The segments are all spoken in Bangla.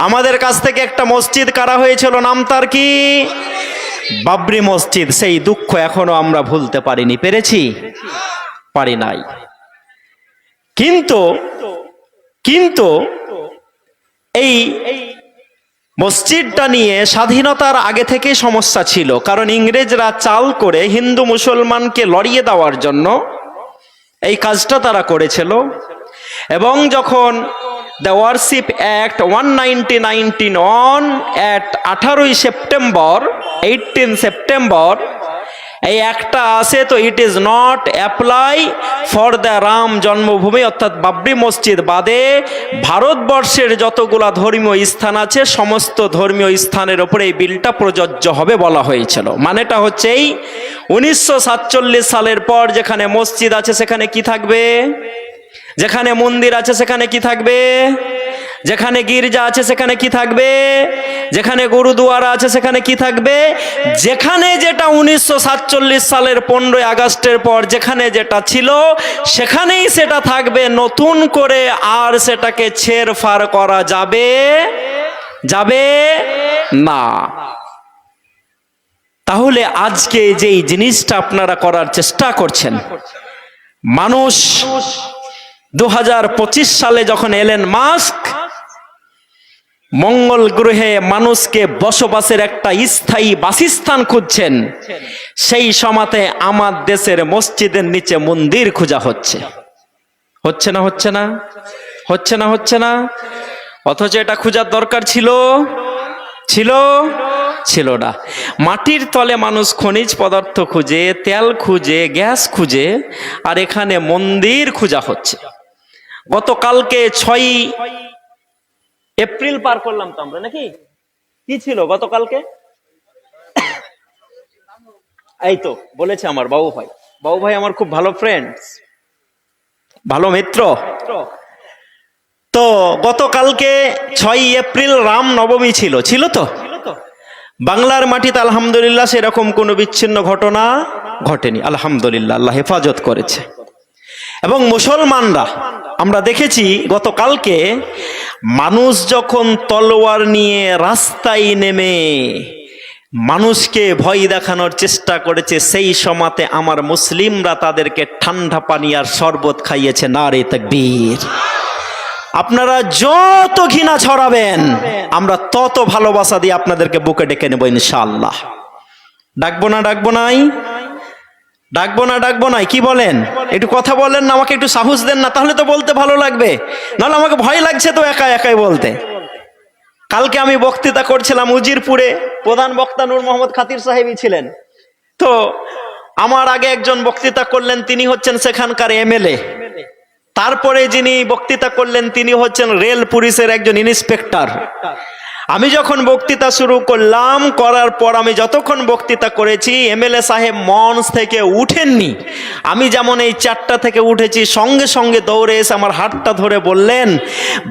আমাদের কাছ থেকে একটা মসজিদ কারা হয়েছিল? নাম তার কি? বাবরি মসজিদ। সেই দুঃখ এখনও আমরা ভুলতে পারিনি। পেরেছি? পারি নাই। কিন্তু কিন্তু এই মসজিদটা নিয়ে স্বাধীনতার আগে থেকেই সমস্যা ছিল। কারণ ইংরেজরা চাল করে হিন্দু মুসলমানকে লড়িয়ে দেওয়ার জন্য এই কাজটা তারা করেছিল। এবং যখন the Worship Act one ninety nineteen on at আঠারোই সেপ্টেম্বর এইটিন সেপ্টেম্বর এই একটা আছে, তো it is not apply for the Ram Janmabhoomi অর্থাৎ বাবরি মসজিদ বাদে ভারতবর্ষের যতগুলা ধর্মীয় স্থান আছে, সমস্ত ধর্মীয় স্থানের ওপরে এই বিলটা প্রযোজ্য হবে বলা হয়েছিল। মানেটা হচ্ছে এই উনিশশো সাতচল্লিশ সালের পর যেখানে মসজিদ আছে, সেখানে কি থাকবে? যেখানে মন্দির আছে সেখানে কি থাকবে? যেখানে গির্জা আছে সেখানে কি থাকবে? যেখানে গুরুদুয়ারা আছে সেখানে কি থাকবে? যেখানে যেটা উনিশশো সাতচল্লিশ সালের পনেরোই আগস্টের পর যেখানে যেটা ছিল, সেখানেই সেটা থাকবে। নতুন করে আর সেটাকে ছেড় ফার করা যাবে? যাবে না। তাহলে আজকে যেই জিনিসটা আপনারা করার চেষ্টা করছেন, মানুষ দু হাজার পঁচিশ সালে যখন এলেন মাস্ক, মঙ্গল গ্রহে মানুষকে বসবাসের একটা স্থায়ী বাসস্থান খুঁজছেন। সেই সমাতে আমার দেশের মসজিদের নিচে মন্দির খোঁজা হচ্ছে। হচ্ছে না হচ্ছে না? হচ্ছে না হচ্ছে না? অথচ এটা খোঁজার দরকার ছিল? ছিল? ছিল না। মাটির তলে মানুষ খনিজ পদার্থ খুঁজে, তেল খুঁজে, গ্যাস খুঁজে, আর এখানে মন্দির খোঁজা হচ্ছে। গতকালকে ছয় এপ্রিল পার করলাম তো আমরা নাকি? কি ছিল গতকালকে? এই তো বলেছে আমার বাবু ভাই। বাবু ভাই আমার খুব ভালো ফ্রেন্ডস ভালো মিত্র। তো গতকালকে ছয় এপ্রিল রাম নবমী ছিল ছিল তো। বাংলার মাটিতে আলহামদুলিল্লাহ সেরকম কোনো বিচ্ছিন্ন ঘটনা ঘটেনি। আলহামদুলিল্লাহ আল্লাহ হেফাজত করেছে। এবং মুসলমানরা আমরা দেখেছি গতকালকে মানুষ যখন তলোয়ার নিয়ে রাস্তায় নেমে মানুষকে ভয় দেখানোর চেষ্টা করেছে, সেই সমাতে আমার মুসলিমরা তাদেরকে ঠান্ডা পানি আর শরবত খাইয়েছে না রে তকবীর। আপনারা যত ঘৃণা ছড়াবেন, আমরা তত ভালোবাসা দিয়ে আপনাদেরকে বুকে ডেকে নেব ইনশাআল্লাহ। ডাকবো না, ডাকবো নাই? ডাকবো না, ডাকবো নাই, কি বলেন? একটু কথা বলেন না, আমাকে একটু সাহস দেন না, তাহলে তো বলতে ভালো লাগবে। নাহলে আমাকে ভয় লাগছে তো একা, একাই বলতে। কালকে আমি বক্তৃতা করছিলাম উজিরপুরে, প্রধান বক্তা নূর মোহাম্মদ খাতির সাহেবই ছিলেন। তো আমার আগে একজন বক্তৃতা করলেন, তিনি হচ্ছেন সেখানকার এমএলএ। তারপরে যিনি বক্তৃতা করলেন, তিনি হচ্ছেন রেল পুলিশের একজন ইন্সপেক্টর। আমি যখন বক্তৃতা শুরু করলাম, করার পর আমি যতক্ষণ বক্তৃতা করেছি এমএলএ সাহেব মঞ্চ থেকে উঠেননি। আমি যেমন এই চারটা থেকে উঠেছি, সঙ্গে সঙ্গে দৌড়ে এসে আমার হাতটা ধরে বললেন,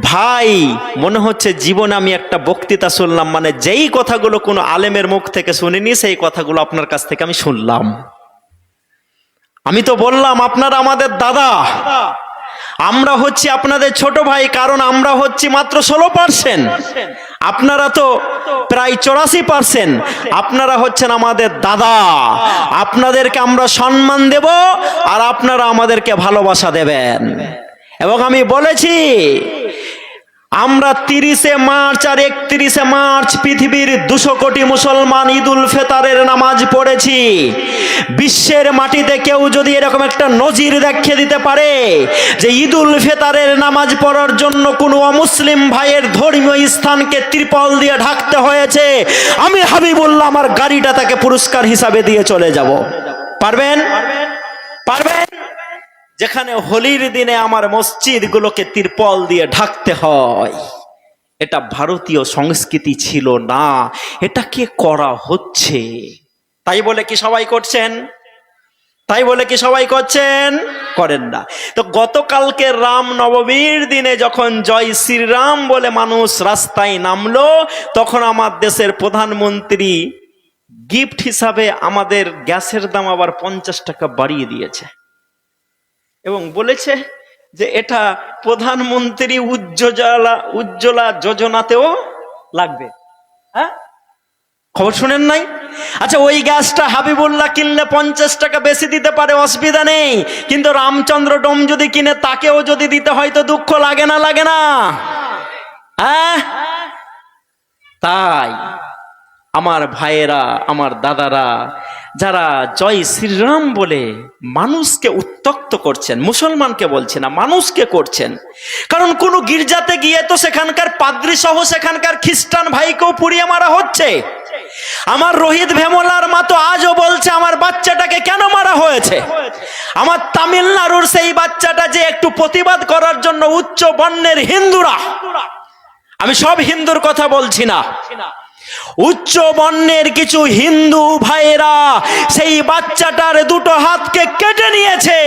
ভাই, মনে হচ্ছে জীবনে আমি একটা বক্তৃতা শুনলাম মানে যেই কথাগুলো কোনো আলেমের মুখ থেকে শুনিনি, সেই কথাগুলো আপনার কাছ থেকে আমি শুনলাম। আমি তো বললাম, আপনারা আমাদের দাদা। আমরা হচ্ছি আপনাদের ছোট ভাই, কারণ আমরা হচ্ছি মাত্র ষোলো পার্সেন্ট আপনারা তো প্রায় চৌরাশি পার্সেন্ট আপনারা হচ্ছেন আমাদের দাদা। আপনাদেরকে আমরা সম্মান দেব আর আপনারা আমাদেরকে ভালোবাসা দেবেন। এবং আমি বলেছি আমরা তিরিশে মার্চ আর একত্রিশে মার্চ পৃথিবীর দুশো কোটি মুসলমান ঈদুল ফেতারের নামাজ পড়েছি। বিশ্বের মাটিতে কেউ যদি এরকম একটা নজির দেখিয়ে দিতে পারে যে ঈদুল ফেতারের নামাজ পড়ার জন্য কোনো অমুসলিম ভাইয়ের ধর্মীয় স্থানকে ত্রিপল দিয়ে ঢাকতে হয়েছে, আমি হাবিবুল্লাহ আমার গাড়িটা তাকে পুরস্কার হিসাবে দিয়ে চলে যাব। পারবেন? পারবেন যেখানে হোলির দিনে আমার মসজিদগুলোকে তিরপল দিয়ে ঢাকতে হয়। এটা ভারতীয় সংস্কৃতি ছিল না। এটা কে করা হচ্ছে? তাই বলে কি সবাই করছেন? তাই বলে কি সবাই করছেন? করেন না। তো গতকালকে রাম নবমীর দিনে যখন জয় শ্রীরাম বলে মানুষ রাস্তায় নামলো, তখন আমার দেশের প্রধানমন্ত্রী গিফট হিসাবে আমাদের গ্যাসের দাম আবার পঞ্চাশ টাকা বাড়িয়ে দিয়েছে। এবং বলেছে যে এটা প্রধানমন্ত্রী উজ্জ্বলা উজ্জ্বলা যোজনাতেও লাগবে। হ্যাঁ? খবর শুনেন নাই? আচ্ছা ওই গ্যাসটা হাবিবুল্লাহ কিনলে পঞ্চাশ টাকা বেশি দিতে পারে, অসুবিধা নেই। কিন্তু রামচন্দ্র ডোম যদি কিনে, তাকেও যদি দিতে হয় তো দুঃখ লাগে না লাগে না। হ্যাঁ? তাই। আমার ভাইয়েরা, আমার দাদারা, যারা জয় শ্রীরাম বলে মানুষকে উত্তক্ত করছেন, মুসলমানকে বলছে না, মানুষকে করছেন। কারণ কোন গির্জাতে গিয়ে তো সেখানকার পাদ্রি সহ সেখানকার খ্রিস্টান ভাইকেও পুড়িয়ে মারা হচ্ছে। আমার রোহিত ভেমলার মা তো আজও বলছে, আমার বাচ্চাটাকে কেন মারা হয়েছে? আমার তামিলনাড়ুর সেই বাচ্চাটা যে একটু প্রতিবাদ করার জন্য উচ্চ বর্ণের হিন্দুরা। আমি সব হিন্দুর কথা বলছি না। উচ্চ বর্ণের কিছু হিন্দু ভাইয়েরা সেই বাচ্চাটার দুটো হাতকে কেটে নিয়েছে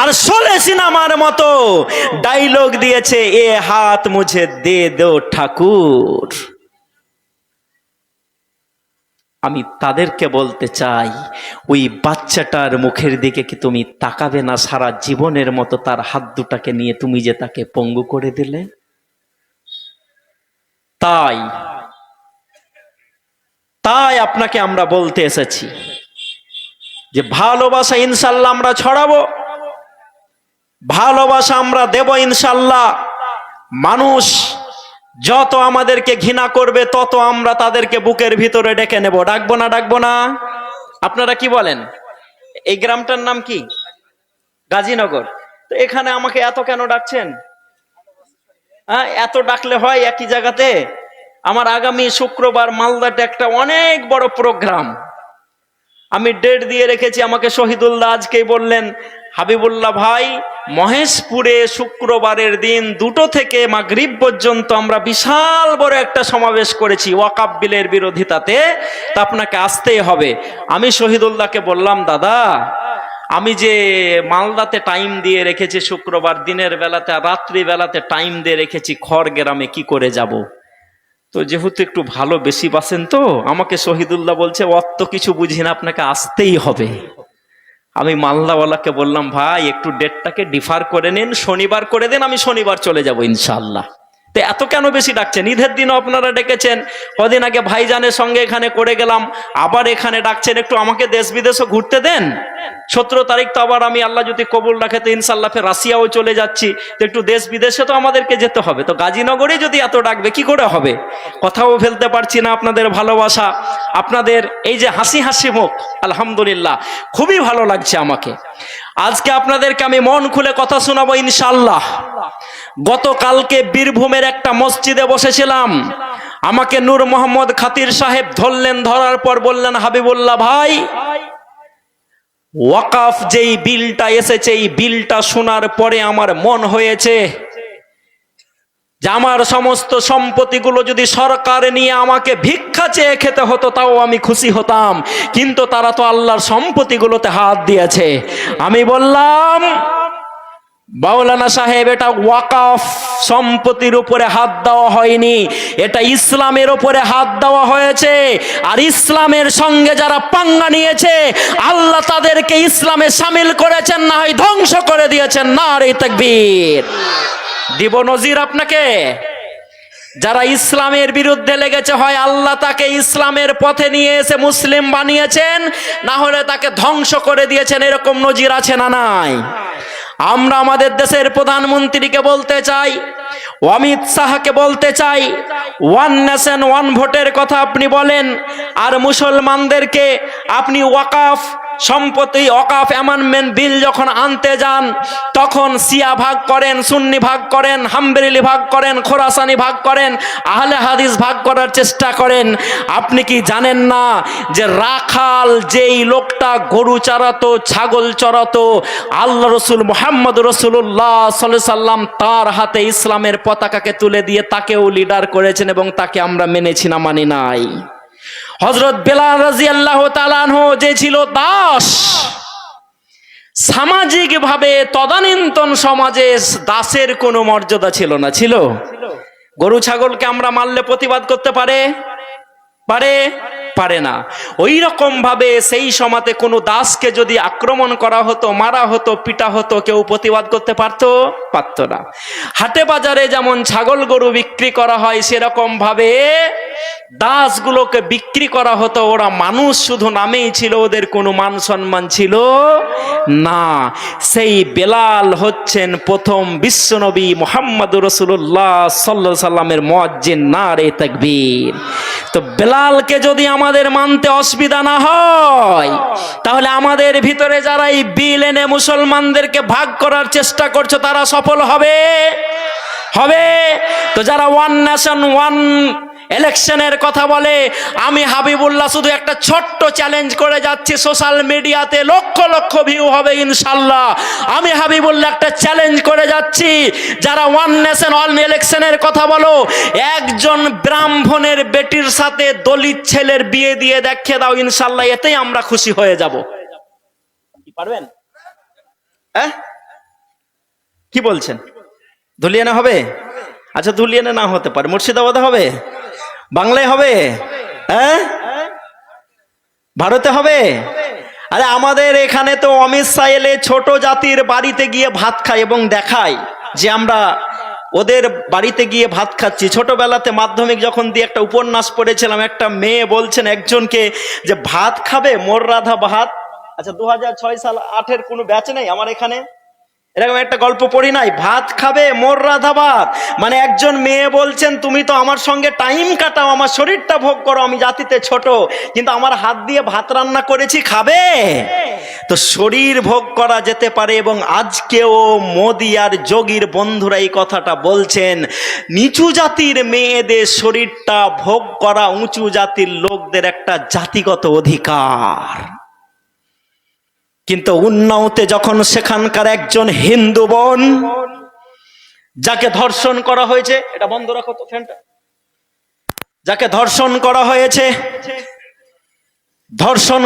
আর সোলে সিনেমার মতো ডাইলগ দিয়েছে, এ হাত মুঝে দে দো ঠাকুর। আমি তাদেরকে বলতে চাই, ওই বাচ্চাটার মুখের দিকে কি তুমি তাকাবে না? সারা জীবনের মতো তার হাত দুটাকে নিয়ে তুমি যে তাকে পঙ্গু করে দিলে? তাই তাই আপনাকে আমরা বলতে এসেছি যে ভালোবাসা ইনশাল্লাহ আমরা ছড়াবো। ভালোবাসা আমরা দেব ইনশাল্লাহ। মানুষ যত আমাদেরকে ঘৃণা করবে, তত আমরা তাদেরকে বুকের ভিতরে ডেকে নেব। ডাকবো না ডাকবো না। আপনারা কি বলেন? এই গ্রামটার নাম কি? গাজীনগর। তো এখানে আমাকে এত কেন ডাকছেন? হ্যাঁ এত ডাকলে হয় একই জায়গাতে? আমার আগামী শুক্রবার মালদাতে একটা অনেক বড় প্রোগ্রাম। আমি ডেট দিয়ে রেখেছি, আমাকে শহীদুল্লাহ আজকেই বললেন, হাবিবুল্লাহ ভাই, মহেশপুরে শুক্রবারের দিন দুটো থেকে মাগরিব পর্যন্ত আমরা বিশাল বড় একটা সমাবেশ করেছি ওয়াকাব বিলের বিরোধিতাতে। তা আপনাকে আসতেই হবে। আমি শহীদুল্লাহকে বললাম, দাদা, আমি যে মালদাতে টাইম দিয়ে রেখেছি শুক্রবার, দিনের বেলাতে আর রাত্রি বেলাতে টাইম দিয়ে রেখেছি খড় গ্রামে, কি করে যাব। তো যেহেতু একটু ভালো বেশি বাসেন তো, আমাকে শহীদুল্লাহ বলছে, অত কিছু বুঝি না, আপনাকে আসতেই হবে। আমি মালদাওয়ালাকে বললাম, ভাই, একটু ডেটটাকে ডিফার করে নিন, শনিবার করে দিন, আমি শনিবার চলে যাব ইনশাল্লাহ তো এত কেন বেশি ডাকছেন? ঈদের দিনও আপনারা ডেকেছেন। কদিন আগে ভাইজানের সঙ্গে এখানে করে গেলাম। আবার এখানে ডাকছেন, একটু আমাকে দেশ বিদেশও ঘুরতে দেন? সতেরো তারিখ তো আবার আমি আল্লাহ যদি কবুল রাখে, তো ইনশাল্লাহ ফের রাশিয়াও চলে যাচ্ছি। তো একটু দেশ বিদেশে তো আমাদেরকে যেতে হবে। তো গাজীনগরে যদি এত ডাকবে, কি করে হবে? কথাও ফেলতে পারছি না আপনাদের ভালোবাসা। আপনাদের এই যে হাসি হাসি মুখ, আলহামদুলিল্লাহ, খুবই ভালো লাগছে আমাকে। আজকে আপনাদেরকে আমি মন খুলে কথা শোনাবো ইনশাল্লাহ গতকালকে বীরভূমের একটা মসজিদে বসেছিলাম। আমাকে নূর মোহাম্মদ খাতির সাহেব ধরলেন, ধরার পর বললেন, হাবিবুল্লাহ ভাই, ওয়াকাফ যেই বিলটা এসেছে, এই বিলটা শোনার পরে আমার মন হয়েছে যে আমার সমস্ত সম্পত্তিগুলো যদি সরকার নিয়ে আমাকে ভিক্ষা চেয়ে খেতে হতো, তাও আমি খুশি হতাম। কিন্তু তারা তো আল্লাহর সম্পত্তিগুলোতে হাত দিয়েছে। আমি বললাম বাউলানা সাহেব, এটা ওয়াকাফ, সম্পত্তির উপরে হাত দেওয়া হয়নি। এটা ইসলামের উপরে হাত দেওয়া হয়েছে। আর ইসলামের সঙ্গে যারা পাঙ্গা নিয়েছে, আল্লাহ তাদেরকে ইসলামে সামিল করেছেন, না হয় ধ্বংস করে দিয়েছেন। না রে তাকবীর। দিব নজির আপনাকে? যারা ইসলামের বিরুদ্ধে লেগেছে, হয় আল্লাহ তাকে ইসলামের পথে নিয়ে এসে মুসলিম বানিয়েছেন, না হলে তাকে ধ্বংস করে দিয়েছেন, এরকম নজির আছে না নাই? আমরা আমাদের দেশের প্রধানমন্ত্রীকে বলতে চাই, অমিত শাহকে বলতে চাই ওয়ান নেশন ওয়ান ভোটের কথা আপনি বলেন, আর মুসলমানদেরকে আপনি ওয়াকাফ সম্পত্তি অকাফ অ্যামেন্ডমেন্ট বিল যখন আনতে যান, তখন সিয়া ভাগ করেন, সুন্নি ভাগ করেন, হাম্বেরিলি ভাগ করেন, খোরাসানি ভাগ করেন, আহলে হাদিস ভাগ করার চেষ্টা করেন। আপনি কি জানেন না যে রাখাল যেই লোকটা গরু চড়াতো, ছাগল চড়াতো, আল্লাহ রসুল মোহাম্মদ রসুল্লাহ সাল্লাম তার হাতে ইসলামের পতাকাকে তুলে দিয়ে তাকেও লিডার করেছেন এবং তাকে আমরা মেনেছি না, মানি নাই। হজরত বেলাল রাজি আল্লাহ তালানহ যে ছিল দাস সামাজিক ভাবে তদানীন্তন সমাজে দাসের কোনো মর্যাদা ছিল না, ছিল? গরু, ছাগলকে আমরা মারলে প্রতিবাদ করতে পারে? পারে? পারে না। ওই রকম ভাবে সেই সমাতে কোনো দাসকে যদি আক্রমণ করা হতো, মারা হতো, পিটা হতো, কেউ প্রতিবাদ করতে পারতো? পারতো না। হাটে বাজারে যেমন ছাগল গরু বিক্রি করা হয় সেরকম ভাবে দাসগুলোকে বিক্রি করা হতো, ওরা মানুষ শুধু নামেই ছিল, ওদের কোনো মান সম্মান ছিল না। সেই বেলাল হচ্ছেন প্রথম বিশ্বনবী মোহাম্মদ রসুল্লাহ সাল্লা সাল্লামের মজ্জিন না রে তকবীর। তো বেলালকে যদি আমাদের মানতে অসুবিধা না হয়, তাহলে আমাদের ভিতরে যারা এই বিল এনে মুসলমানদেরকে ভাগ করার চেষ্টা করছে, তারা সফল হবে? হবে। তো যারা ওয়ান নেশন ওয়ান ইলেকশনের কথা বলে আমি হাবিবুল্লাহ শুধু একটা ছোট্ট চ্যালেঞ্জ করে যাচ্ছি সোশ্যাল মিডিয়াতে লক্ষ লক্ষ ভিউ হবে ইনশাল্লাহ। আমি হাবিবুল্লাহ একটা চ্যালেঞ্জ করে যাচ্ছি যারা ওয়ান নেশন অল ইলেকশনের কথা বলো একজন ব্রাহ্মণের বেটির সাথে দলিত ছেলের বিয়ে দিয়ে দেখিয়ে দাও ইনশাল্লাহ এতেই আমরা খুশি হয়ে যাব। কি পারবেন? হ্যাঁ? কি বলছেন? ধুলিয়ানা হবে? আচ্ছা ধুলিয়ানা না হতে পারে মুর্শিদাবাদে হবে? বাংলায় হবে? হ্যাঁ? ভারতে হবে? আরে আমাদের এখানে তো অমিত শাহ এলে ছোট জাতির বাড়িতে গিয়ে ভাত খায় এবং দেখায় যে আমরা ওদের বাড়িতে গিয়ে ভাত খাচ্ছি। ছোটবেলাতে মাধ্যমিক যখন দিয়ে একটা উপন্যাস পড়েছিলাম, একটা মেয়ে বলছেন একজনকে যে, ভাত খাবে? মোর রাধা ভাত? আচ্ছা দু হাজার ছয় সাল আটের কোনো ব্যাচ নেই আমার এখানে? এরকম একটা গল্প পড়ি নাই, ভাত খাবে, মোর রাধা ভাত। মানে একজন মেয়ে বলছেন, তুমি তো আমার সঙ্গে টাইম কাটাও, আমার শরীরটা ভোগ করো, আমি জাতিতে ছোট, কিন্তু আমার হাত দিয়ে ভাত রান্না করেছি, খাবে? তো শরীর ভোগ করা যেতে পারে এবং আজকেও মোদি আর যোগীর বন্ধুরা এই কথাটা বলছেন, নিচু জাতির মেয়েদের শরীরটা ভোগ করা উঁচু জাতির লোকদের একটা জাতিগত অধিকার। কিন্তু উন্নাওতে যখন সেখানকার একজন হিন্দু বোন, যাকে ধর্ষণ করা হয়েছে, এটা বন্ধ রাখো তো ফ্যানটা। যাকে ধর্ষণ করা হয়েছে, ধর্ষণ